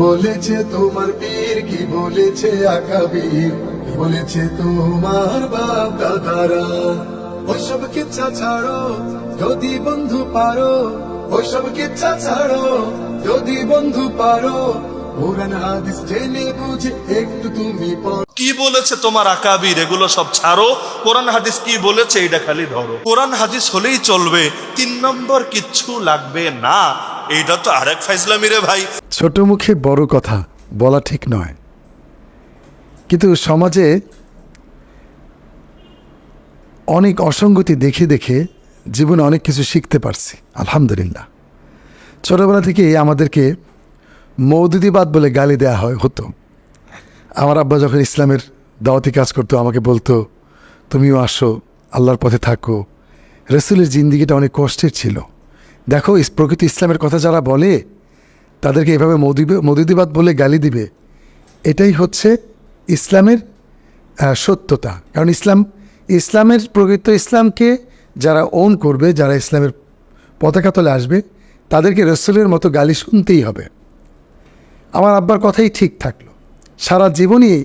বলেছে তোমার পীর, কি বলেছে আকাবীর? কি বলেছে তোমার বাপ দাদারা? ওইসব কিচ্ছা ছাড়ো, যদি বন্ধু পারো, ওইসব কিচ্ছা ছাড়ো, যদি বন্ধু পারো, কোরআন হাদিস জেনে বুঝে একটু তুমি পড়ো। কি বলেছে তোমার আকাবির? এগুলো সব ছাড়ো। কোরআন হাদিস কি বলেছে? এটা খালি ধরো। কোরআন হাদিস হলেই চলবে। তিন নম্বর কিচ্ছু লাগবে না। এইটা তো আরেক ফাইজলামি রে ভাই। ছোট মুখে বড় কথা বলা ঠিক নয়। কিন্তু সমাজে অনেক অসঙ্গতি দেখে দেখে জীবনে অনেক কিছু শিখতে পারছি। আলহামদুলিল্লাহ। ছোটবেলা থেকেই আমাদেরকে মৌদুদিবাদ বলে গালি দেওয়া হয়, হতো। আমার আব্বা যখন ইসলামের দাওয়াতি কাজ করতো, আমাকে বলতো, তুমিও আসো, আল্লাহর পথে থাকো। রসুলের জিন্দিগিটা অনেক কষ্টের ছিল। দেখো প্রকৃত ইসলামের কথা যারা বলে, তাদেরকে এভাবে মৌদিবে মৌদুদিবাদ বলে গালি দিবে। এটাই হচ্ছে ইসলামের সত্যতা। কারণ ইসলাম, ইসলামের প্রকৃত ইসলামকে যারা ওন করবে, যারা ইসলামের পতাকা তলে আসবে, তাদেরকে রসুলের মতো গালি শুনতেই হবে। আমার আব্বার কথাই ঠিক থাকল। সারা জীবনই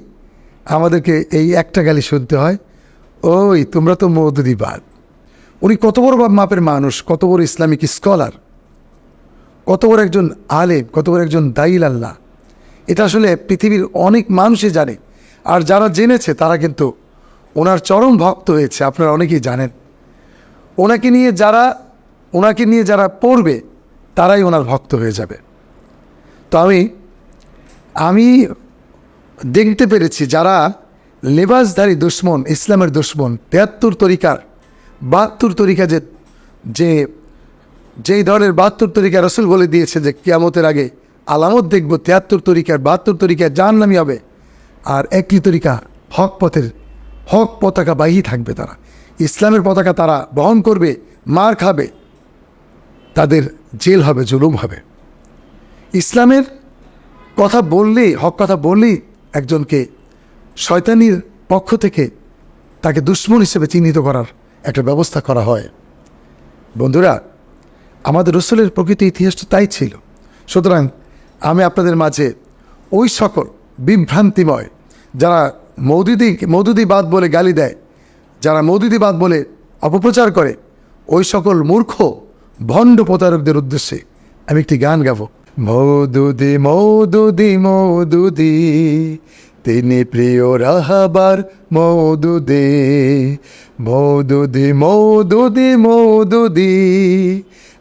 আমাদেরকে এই একটা গালি শুনতে হয়, ওই, তোমরা তো মৌদুদিবাদ উনি কত বড় মাপের মানুষ, কত বড় ইসলামিক স্কলার, কত বড় একজন আলেম, কত বড় একজন দাইল আল্লাহ এটা আসলে পৃথিবীর অনেক মানুষই জানে, আর যারা জেনেছে তারা কিন্তু ওনার চরম ভক্ত হয়েছে, আপনারা অনেকেই জানেন। ওনাকে নিয়ে যারা, ওনাকে নিয়ে যারা পড়বে, তারাই ওনার ভক্ত হয়ে যাবে। তো আমি আমি দেখতে পেরেছি যারা লেবাসধারী দুশ্মন, ইসলামের দুশ্মন তেহাত্তর তরিকার, বাহাত্তর তরিকা যে যে, যেই ধরনের বাহাত্তর তরিকা রসুল বলে দিয়েছে যে কিয়ামতের আগে আলামত দেখব, তিয়াত্তর তরিকার, বাহাত্তর তরিকার জাহান নামি হবে। আর একই তরিকা হক পথের, হক পতাকা বাহি থাকবে তারা। ইসলামের পতাকা তারা বহন করবে, মার খাবে, তাদের জেল হবে, জুলুম হবে। ইসলামের কথা বললেই, হক কথা বললেই একজনকে শয়তানির পক্ষ থেকে তাকে দুশ্মন হিসেবে চিহ্নিত করার একটা ব্যবস্থা করা হয়। বন্ধুরা, আমাদের রসুলের প্রকৃত ইতিহাসটা তাই ছিল। সুতরাং আমি আপনাদের মাঝে ওই সকল বিভ্রান্তিময়, যারা মৌদুদি, মৌদুদিবাদ বলে গালি দেয়, যারা মৌদুদিবাদ বলে অপপ্রচার করে, ওই সকল মূর্খ, ভণ্ড প্রতারকদের উদ্দেশ্যে আমি একটি গান গাবো। মৌদুদি মৌদুদি মৌদুদি, তিনি প্রিয় রাহাবার মৌদুদি। মৌদুদি মৌদুদি মৌদুদি,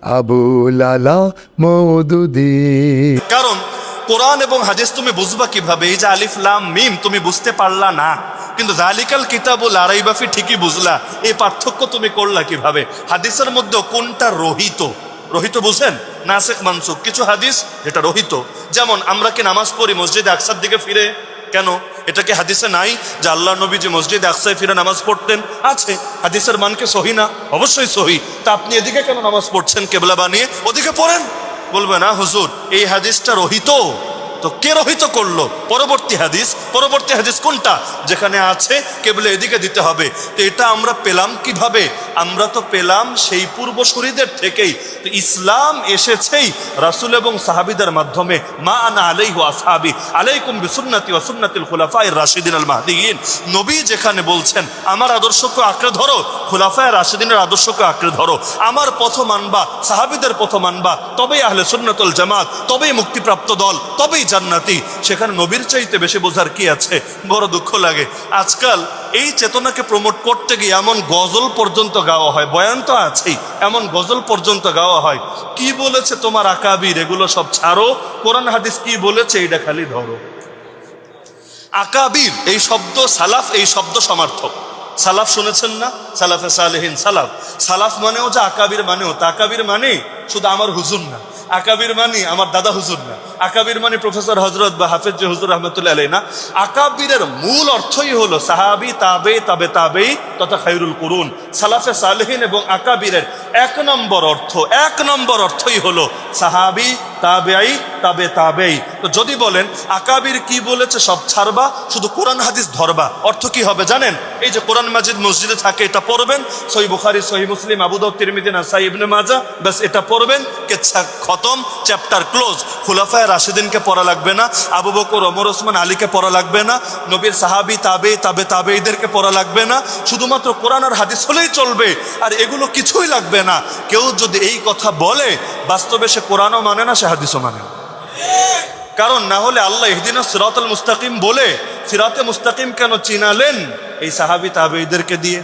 আবু লালা মৌদুদি। কারণ কোরআন এবং হাদিস তুমি বুঝবা কীভাবে? এই যে আলিফ, লাম, মিম তুমি বুঝতে পারলা না। কিন্তু জালিকাল কিতাবুল আরাইবাফি ঠিকই বুঝলা। এই পার্থক্য তুমি করলা কীভাবে? হাদিসের মধ্যে কোনটা রহিত? রহিত বুঝেন? নাসেক মানসুক কিছু হাদিস যেটা রহিত। যেমন, আমরা কি নামাজ পড়ি মসজিদে আকসার দিকে ফিরে? কেন? এটা কি হাদিসে নাই যে আল্লাহ নবী যে মসজিদে আকসায় ফিরে নামাজ পড়তেন? আছে। হাদিসের মানকে সহি না? অবশ্যই সহি। তা আপনি এদিকে কেন নামাজ পড়ছেন? কেবলা বানিয়ে ওদিকে পড়েন। বলবে, না হুজুর, এই হাদিসটা রহিত। তো কে রহিত করল? পরবর্তী হাদিস পরবর্তী হাদিস কোনটা? যেখানে আছে কেবলে এদিকে দিতে হবে। তো এটা আমরা পেলাম কীভাবে? আমরা তো পেলাম সেই পূর্বসূরিদের থেকেই। তো ইসলাম এসেছেই রাসূল এবং সাহাবিদের মাধ্যমে। মা আনা আসহাবি, আলাইকুম বিসুন্নতি ওয়া সুন্নাতিল খুলাফায়ে রাশিদিন আল মাহদিয়িন। নবী যেখানে বলছেন, আমার আদর্শকে আঁকড়ে ধরো, খুলাফায়ে রাশিদিনের আদর্শকে আঁকড়ে ধরো। আমার পথ মানবা, সাহাবিদের পথ মানবা, তবেই আহলে সুন্নাতুল জামাত, তবেই মুক্তিপ্রাপ্ত দল, তবেই জান্নাতি, সেখানে নবীর চাইতে বেশি বোঝার কি আছে? বড় দুঃখ লাগে। আজকাল এই চেতনাকে প্রমোট করতে গিয়ে এমন গজল পর্যন্ত গাওয়া হয়। বয়ান তো আছেই, এমন গজল পর্যন্ত গাওয়া হয়। কি বলেছে তোমার আকাবির? এগুলো সব ছাড়ো। কোরআন হাদিস কি বলেছে? এইটা খালি ধরো। আকাবির, এই শব্দ সালাফ, এই শব্দ সমার্থক। সালাফ শুনেছেন না? সালাফে সালেহীন সালাফ। সালাফ মানেও যে আকাবির মানেও তা। আকাবির মানে শুধু আমার হুজুর না, আকাবির মানে আমার দাদা হুজুর না, আকাবির মানে প্রফেসর হজরত বা হাফেজ হুজুর রহমতুল্লাহ আলাই না, আকাবিরের মূল অর্থই হলো সাহাবি, তাবে তাবে, তাবেই, তথা খাইরুল করুন। সালাফে সালেহীন এবং আকাবিরের এক নম্বর অর্থ, এক নম্বর অর্থই হলো সাহাবি, তাবেআই, তাবে, তাবেই। তো যদি বলেন, আকাবির কি বলেছে সব ছাড়বা, শুধু কোরআন হাদিস ধরবা, অর্থ কি হবে জানেন? এই যে কোরআন মাজিদ মসজিদে থাকে, এটা পড়বেন সহি বুখারি সহি মুসলিম আবুদাউ তিরমিদি নাসাই, ইবনে মাজা ব্যাস এটা পড়বেন, কেচ্ছা খতম চ্যাপ্টার ক্লোজ খুলাফায় রাশিদিনকে পড়া লাগবে না, আবু বকর, ওমর, ওসমান, আলীকে পড়া লাগবে না, নবীর সাহাবি, তাবে তাবে তাবে তাবেইদেরকে পড়া লাগবে না, শুধুমাত্র কোরআন আর হাদিস হলেই চলবে, আর এগুলো কিছুই লাগবে না। কেউ যদি এই কথা বলে, বাস্তবে সে কোরআনও মানে না, সে হাদিসও মানে না। কারণ না হলে আল্লাহ ইহদিন সিরাতুল মুস্তাকিম বলে, সিরাতে মুস্তাকিম কেন চিনালেন এই সাহাবি তাবেইদেরকে দিয়ে?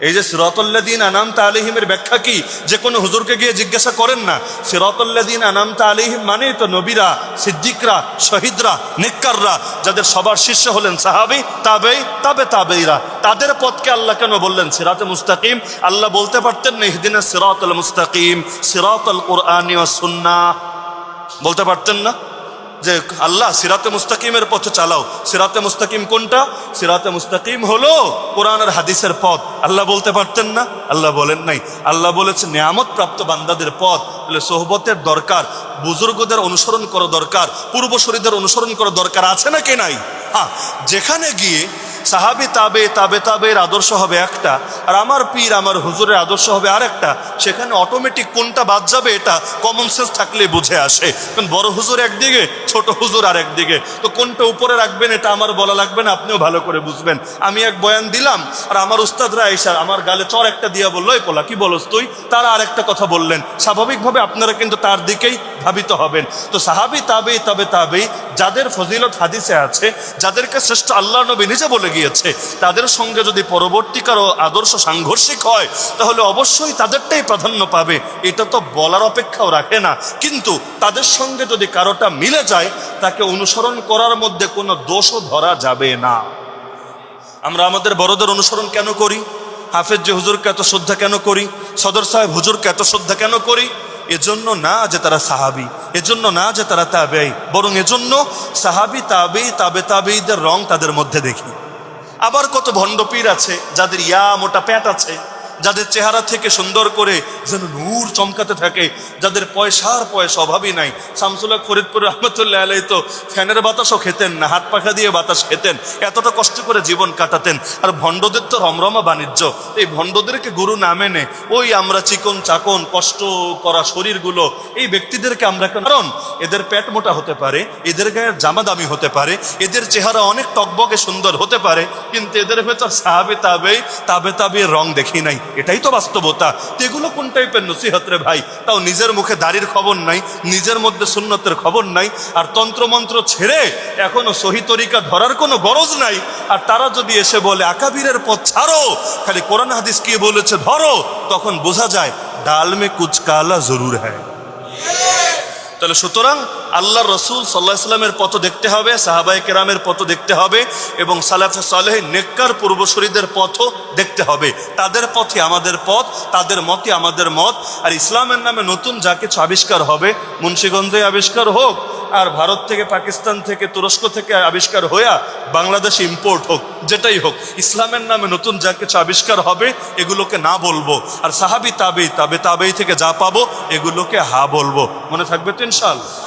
এই যে সিরাতুল্লাদিন আনাম আলিহিমের ব্যাখ্যা কি? যে কোনো হুজুরকে গিয়ে জিজ্ঞাসা করেন না। সিরাতুল্লাদিন আনাম আলিহিম মানেই তো নবীরা, সিদ্দিকরা, শহীদরা, নিক্কাররা, যাদের সবার শিষ্য হলেন সাহাবি, তাবেই, তাবে তাবেইরা। তাদের পথকে আল্লাহ কেন বললেন? সিরাতে মুস্তাকিম। আল্লাহ বলতে পারতেন না, ইহদিনা সিরাতুল মুস্তাকিম, সিরাতুল কোরআনি ওয়াস সুন্নাহ। বলতে পারতেন না? যে আল্লাহ সিরাতে মুস্তাকিমের পথে চালাও। সিরাতে মুস্তাকিম কোনটা? সিরাতে মুস্তাকিম হলো কোরআন আর হাদিসের পথ। আল্লাহ বলতে পারতেন না, আল্লাহ বলেন নাই। আল্লাহ বলেছে নিয়ামত প্রাপ্ত বান্দাদের পথ বলে সোহবতের দরকার, বুজুর্গদের অনুসরণ করা দরকার, পূর্বশরীদের অনুসরণ করা দরকার আছে না কে নাই? হ্যাঁ যেখানে গিয়ে সাহাবি তাবে তাবে তাবের আদর্শ হবে একটা, আর আমার পীর, আমার হুজুরের আদর্শ হবে আরেকটা। সেখানে অটোমেটিক কোনটা বাদ যাবে, এটা কমন সেন্স থাকলে বুঝে আসে। কারণ বড় হুজুর একদিকে, ছোট হুজুর আর একদিকে। তো কোনটা উপরে রাখবেন, এটা আমার বলা লাগবে না, আপনিও ভালো করে বুঝবেন। আমি এক বয়ান দিলাম, আর আমার উস্তাদরা এসে আমার গালে চর একটা দিয়া বলল, এই পোলা, কি বলস তুই? তারা আরেকটা কথা বললেন। স্বাভাবিকভাবে আপনারা কিন্তু তার দিকেই ধাবিত হবেন। তো সাহাবি তাবে, তবে তাবেই যাদের ফজিলত হাদিসে আছে, যাদেরকে শ্রেষ্ঠ আল্লাহ নবী নিজে বলে গিয়েছে, তাদের সঙ্গে যদি পরবর্তীকার আদর্শ সাংঘর্ষিক হয়, তাহলে অবশ্যই তাদেরটাই প্রাধান্য পাবে। এটা তো বলার অপেক্ষাও রাখে না। কিন্তু তাদের সঙ্গে যদি কারোটা মিলে যায়, তাকে অনুসরণ করার মধ্যে কোনো দোষও ধরা যাবে না। আমরা আমাদের বড়দের অনুসরণ কেন করি? হাফেজ যে হুজুরকে এত শ্রদ্ধা কেন করি? সদর সাহেব হুজুরকে এত শ্রদ্ধা কেন করি? এজন্য না যে তারা সাহাবি, এজন্য না যে তারা তাবেই বরং এজন্য সাহাবি তাবেই তাবে তাবেইদের রং তাদের মধ্যে দেখি। আবার কত ভণ্ডপীর আছে, যাদের ইয়া মোটা প্যাট আছে যাদের চেহারা থেকে সুন্দর করে যেন নূর চমকাতে থাকে, যাদের পয়সার পয়সা অভাবই নাই। শামসুল্লাহ ফরিদপুর রহমতুল্লাহ আলাই তো ফ্যানের বাতাসও খেতেন না, হাত পাখা দিয়ে বাতাস খেতেন, এতটা কষ্ট করে জীবন কাটাতেন। আর ভণ্ডদের তো রমরমা বাণিজ্য এই ভণ্ডদেরকে গুরু না মেনে ওই আমরা চিকন চাকন কষ্ট করা শরীরগুলো, এই ব্যক্তিদেরকে আমরা কারণ এদের পেট মোটা হতে পারে, এদের গায়ের জামা দামি হতে পারে, এদের চেহারা অনেক টকবকে সুন্দর হতে পারে, কিন্তু এদের ভেতর সাহাবে তাবে তাবে তাবে রং দেখি নাই। এটাই তো বাস্তবতা। এগুলো কোন টাইপের নসিহত রে ভাই? তাও নিজের মুখে দাড়ির খবর নাই, নিজের মধ্যে সুন্নতের খবর নাই, আর তন্ত্রমন্ত্র ছেড়ে এখনও সহি তরিকা ধরার কোনো গরজ নাই। আর তারা যদি এসে বলে, আকাবিরের পথ ছাড়ো, খালি কোরআন হাদিস কি বলেছে ধরো, তখন বোঝা যায়, ডাল মে জরুর হ্যায়। তাহলে সুতরাং আল্লাহ রসুল সাল্লাহ ইসলামের পথ দেখতে হবে সাহাবাই কেরামের পথ দেখতে হবে এবং সালাফে সালেহ নেককার পূর্বশরীদের পথও দেখতে হবে। তাদের পথে আমাদের পথ, তাদের মতে আমাদের মত। আর ইসলামের নামে নতুন যা কিছু আবিষ্কার হবে মুন্সীগঞ্জে আবিষ্কার হোক আর ভারত থেকে, পাকিস্তান থেকে, তুরস্ক থেকে আবিষ্কার হইয়া বাংলাদেশে ইম্পোর্ট হোক, যেটাই হোক, ইসলামের নামে নতুন যা কিছু আবিষ্কার হবে, এগুলোকে না বলব। আর সাহাবি তাবেই, তাবে তাবেই থেকে যা পাবো, এগুলোকে হা বলব। মনে থাকবে তো ইনশাল্লাহ